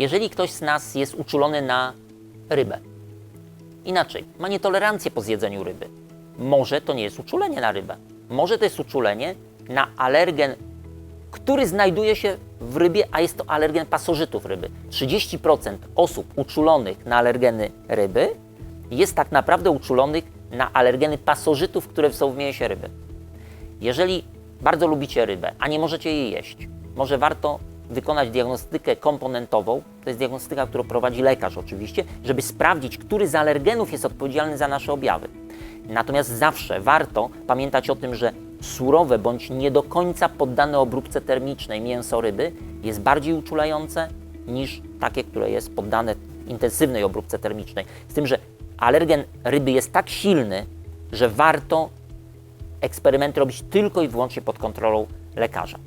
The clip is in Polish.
Jeżeli ktoś z nas jest uczulony na rybę, inaczej, ma nietolerancję po zjedzeniu ryby, może to nie jest uczulenie na rybę. Może to jest uczulenie na alergen, który znajduje się w rybie, a jest to alergen pasożytów ryby. 30% osób uczulonych na alergeny ryby jest tak naprawdę uczulonych na alergeny pasożytów, które są w mięsie ryby. Jeżeli bardzo lubicie rybę, a nie możecie jej jeść, może warto wykonać diagnostykę komponentową. To jest diagnostyka, którą prowadzi lekarz oczywiście, żeby sprawdzić, który z alergenów jest odpowiedzialny za nasze objawy. Natomiast zawsze warto pamiętać o tym, że surowe bądź nie do końca poddane obróbce termicznej mięso ryby jest bardziej uczulające niż takie, które jest poddane intensywnej obróbce termicznej. Z tym, że alergen ryby jest tak silny, że warto eksperymenty robić tylko i wyłącznie pod kontrolą lekarza.